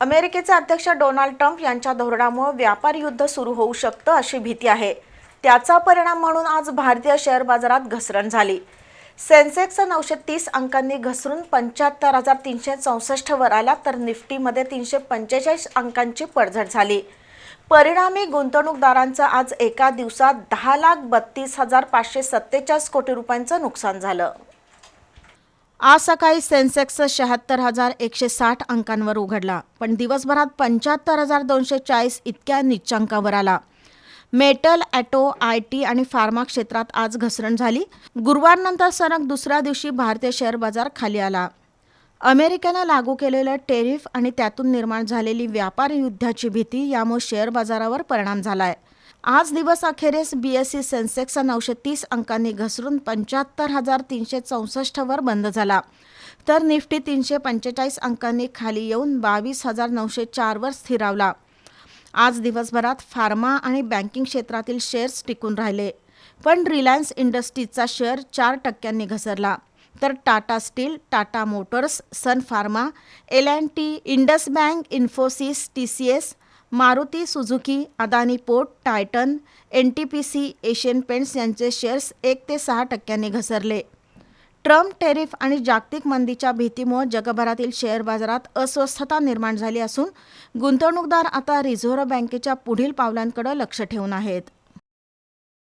अमेरिकेचे अध्यक्ष Donald Trump यांच्या धोरणामुळे व्यापार युद्ध सुरू होऊ शकतं अशी भीती आहे. त्याचा परिणाम म्हणून आज भारतीय शेअर बाजारात घसरण झाली. सेन्सेक्स नऊशे तीस अंकांनी घसरून पंच्याहत्तर हजार तीनशे चौसष्ट वर आला तर निफ्टीमध्ये तीनशे पंचेचाळीस अंकांची पडझड झाली. परिणामी गुंतवणूकदारांचं आज एका दिवसात दहा लाख बत्तीस हजार पाचशे सत्तेचाळीस कोटी रुपयांचं नुकसान झालं. आज सकाळी सेन्सेक्स शहात्तर हजार एकशे साठ अंकांवर उघडला पण दिवसभरात पंच्याहत्तर हजार दोनशे चाळीस इतक्या निच्चांकावर आला. मेटल ॲटो आय टी आणि फार्मा क्षेत्रात आज घसरण झाली. गुरुवारनंतर सलग दुसऱ्या दिवशी भारतीय शेअर बाजार खाली आला. अमेरिकेनं लागू केलेलं टेरिफ आणि त्यातून निर्माण झालेली व्यापार युद्धाची भीती यामुळे शेअर बाजारावर परिणाम झाला आहे आज दिवस अखेरीस बी एस सी सेन्सेक्स नऊशे तीस अंकांनी घसरून पंच्याहत्तर हजार तीनशे चौसष्टवर बंद झाला. तर निफ्टी तीनशे पंचेचाळीस अंकांनी खाली येऊन बावीस हजार नऊशे चारवर स्थिरावला. आज दिवसभरात फार्मा आणि बँकिंग क्षेत्रातील शेअर्स टिकून राहिले. पण रिलायन्स इंडस्ट्रीजचा शेअर चार टक्क्यांनी घसरला. तर Tata steel Tata Motors Sun Pharma L and T Indus bank Infosys T C S Maruti Suzuki Adani port Titan N T P C Asian Paints यांचे शेअर्स एक ते सहा टक्क्यांनी घसरले. ट्रम्प टेरिफ आणि जागतिक मंदीच्या भीतीमुळे जगभरातील शेअर बाजारात अस्वस्थता निर्माण झाली असून गुंतवणूकदार आता रिझर्व्ह बँकेच्या पुढील पावलांकडे लक्ष ठेवून आहेत.